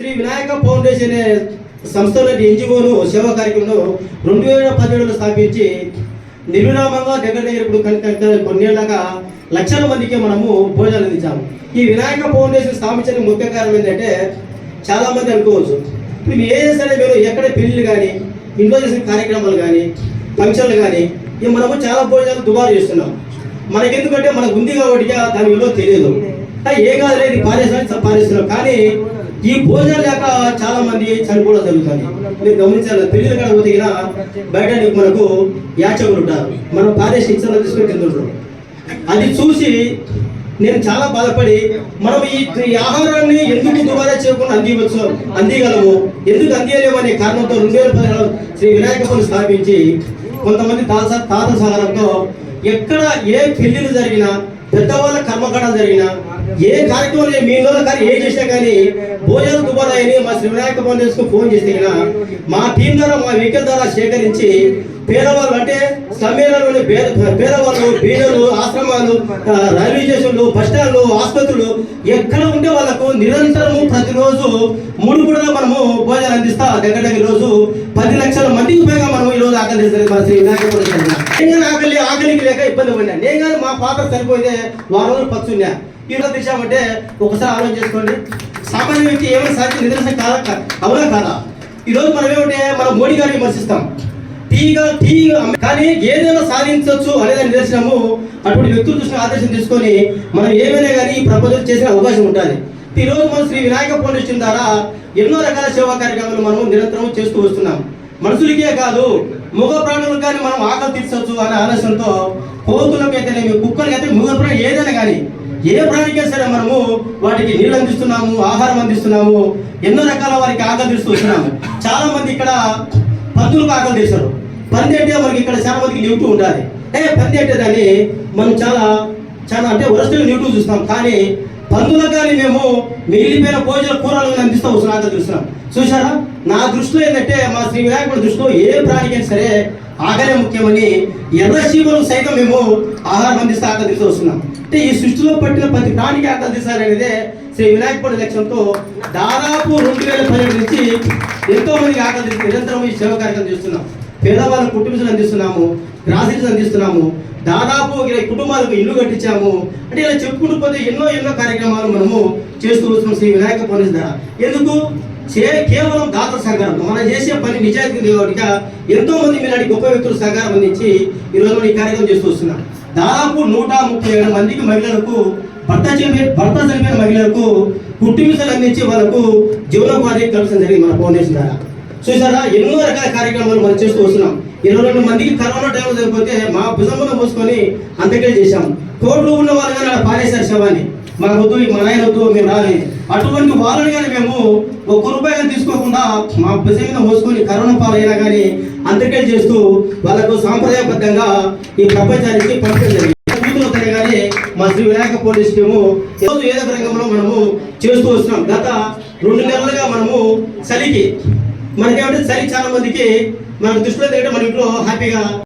Shri Vinayaka foundation అనే సంస్థలో ఎన్జిఓను సేవా కార్యక్రమంలో రెండు వేల పదిహేడులో స్థాపించి నిర్విరామంగా దగ్గర దగ్గర ఇప్పుడు కన్- కన్- కొన్నేళ్ళగా లక్షల మందికి మనము భోజనాలు అందించాము. ఈ వినాయక ఫౌండేషన్ స్థాపించడానికి ముఖ్య కారణం ఏంటంటే చాలా మంది అనుకోవచ్చు. ఇప్పుడు ఏ చేసినా మీరు ఎక్కడ పెళ్ళిళ్ళు కానీ ఇంట్లో చేసిన కార్యక్రమాలు కానీ ఫంక్షన్లు కానీ ఇవి మనము చాలా భోజనాలు దుబారు చేస్తున్నాం. మనకెందుకంటే మనకు ఉంది కాబట్టి దాని విలువ తెలియదు. ఏ కాదు లేదు పారేసారి పారేస్తున్నాం. కానీ ఈ భోజనం లేక చాలా మంది చనిపోవడం జరుగుతుంది. మీరు గమనించాలి పెళ్ళి కాడ పోతే బయట మనకు యాచకులు ఉంటారు. మనం పారేసి శిక్షణ తీసుకొని తింటుంటారు అది చూసి నేను చాలా బాధపడి మనం ఈ ఆహారాన్ని ఎందుకు దుబారా చేయకుండా అందివచ్చు అందిగలము ఎందుకు అందియలేము అనే కారణంతో రెండు వేల పదిహేను శ్రీ వినాయకపురం స్థాపించి కొంతమంది తాత తాత సహారంతో ఎక్కడ ఏ పెళ్ళిలు జరిగినా పెద్దవాళ్ళ కర్మకాండాలు జరిగినా ఏ కార్యక్రమం మీ కానీ ఏ చేసినా కానీ భోజన దుబారాయని మా శ్రీ వినాయక ఫౌండేషన్ ఫోన్ చేస్తే మా టీం ద్వారా మా వెహికల్ ద్వారా సేకరించి పేదవాళ్ళు అంటే సమ్మేళనంలోని పేద పేదవాళ్ళు బీడలు ఆశ్రమాలు రైల్వే స్టేషన్లు బస్ స్టాండ్లు ఆసుపత్రులు ఎక్కడ ఉంటే వాళ్ళకు నిరంతరము ప్రతిరోజు మూడు మనము భోజనం అందిస్తా దగ్గర దగ్గర రోజు పది లక్షల మందికి పైగా రోజు ఆకలి చేస్తారు మన శ్రీ వినాయకుడు నేను కానీ ఆకలి ఆకలికి లేక ఇబ్బంది పడినా. నేను కానీ మా పాప చనిపోయితే వారం రోజులు పచ్చున్నా ఈ రోజు తెచ్చామంటే ఒకసారి ఆలోచన చేసుకోండి. సామాన్య వ్యక్తి ఏమైనా సాధ్యం నిదర్శనం కాదా అవునా కాదా? ఈ రోజు మనం ఏమంటే మనం మోడీ గారిని విమర్శిస్తాం. టీగా టీగా కానీ ఏదైనా సాధించవచ్చు అనేది నిదర్శనము అటువంటి వ్యక్తులు చూసిన ఆదర్శం తీసుకొని మనం ఏమైనా కానీ ఈ ప్రపోజల్ చేసిన అవకాశం ఉంటుంది ఈ రోజు మనం శ్రీ వినాయక ఫౌండేషన్ ద్వారా ఎన్నో రకాల సేవా కార్యక్రమాలు మనం నిరంతరం చేస్తూ వస్తున్నాం. మనుషులకే కాదు మూగ ప్రాణులకు కానీ మనం ఆకలి తీర్చవచ్చు అనే ఆలోచనతో కోతులకు అయితేనేమి కుక్కలకి అయితే మూగ ప్రాణి ఏదైనా కానీ ఏ ప్రాణికైనా సరే మనము వాటికి నీళ్ళు అందిస్తున్నాము ఆహారం అందిస్తున్నాము ఎన్నో రకాల వారికి ఆకలి తీస్తూ వస్తున్నాము. చాలా మంది ఇక్కడ పందులకు ఆకలి తీస్తారు పంది అంటే మనకి ఇక్కడ చాలా మందికి న్యూట్రూ ఉండాలి. ఏ పంది అంటే దాన్ని మనం చాలా చాలా అంటే వరస్టుగా న్యూట్రూ చూస్తాం. కానీ పందులకు కానీ మేము మిగిలిపోయిన భోజన కూరలు అందిస్తాం అందిస్తూ వస్తున్నాం చూస్తున్నాం చూసారా నా దృష్టిలో ఏంటంటే మా శ్రీ వినాయకుడి దృష్టిలో ఏ ప్రాణికైనా సరే ఆగలే ముఖ్యమని ఎర్ర చీమలు సైతం మేము ఆహారం అందిస్తే ఆకలి వస్తున్నాం. అంటే ఈ సృష్టిలో పట్టిన ప్రతి ప్రాణికి ఆకలి తీసారనేదే శ్రీ వినాయకుడి లక్ష్యంతో దాదాపు రెండు వేల పదిహేడు నుంచి ఎంతో మందికి ఆకలి నిరంతరం ఈ సేవ కార్యక్రమం చేస్తున్నాం. పేదవాళ్ళ కుటుంబాలను అందిస్తున్నాము గ్రాసరీస్ అందిస్తున్నాము దాదాపు ఇరవై కుటుంబాలకు ఇల్లు కట్టించాము. అంటే ఇలా చెప్పుకుంటూ పోతే ఎన్నో ఎన్నో కార్యక్రమాలు మనము చేస్తూ వస్తున్నాం శ్రీ వినాయక పోలీస్ ద్వారా ఎందుకు? చే కేవలం దాత సహకారం మనం చేసే పని నిజాయితీ కాబట్టి ఎంతో మంది మీలాంటి గొప్ప వ్యక్తులు సహకారం అందించి ఈరోజు మనం ఈ కార్యక్రమం చేస్తూ వస్తున్నాం. దాదాపు నూట ముప్పై ఏడు మందికి మహిళలకు భర్త చనిపోయిన భర్త చనిపోయిన మహిళలకు కుట్టిమిసలు అందించి వాళ్ళకు జీవనోపాధి కల్పించడం జరిగింది మన ఫౌండేషన్ ద్వారా. చూసారా? ఎన్నో రకాల కార్యక్రమాలు మనం చేస్తూ వస్తున్నాం. ఇరవై రెండు మందికి కరోనా టైంలో జరిగిపోతే మా భుజంలో మోసుకొని అంతకే చేశాం. కోర్టులో ఉన్న వాళ్ళు కానీ అలా పారేశారు శవాన్ని. మా వద్దు మా నాయన వద్దు మేము రాని అటువంటి వాళ్ళని కానీ మేము ఒక్క రూపాయి కానీ తీసుకోకుండా మా భుజం మీద మోసుకొని కరోనా పాలైనా కానీ అంతకే చేస్తూ వాళ్ళకు సాంప్రదాయబద్ధంగా ఈ ప్రపంచానికి పంపించడం జరిగింది. కానీ మా శ్రీ వినాయక పోలీస్ టీము ఈరోజు ఏదో రంగంలో మనము చేస్తూ వస్తున్నాం. గత రెండు నెలలుగా మనము చలికి మనకేమంటే చలి చాలా మందికి మనం దృష్టిలో తిరగడం మన ఇంట్లో హ్యాపీగా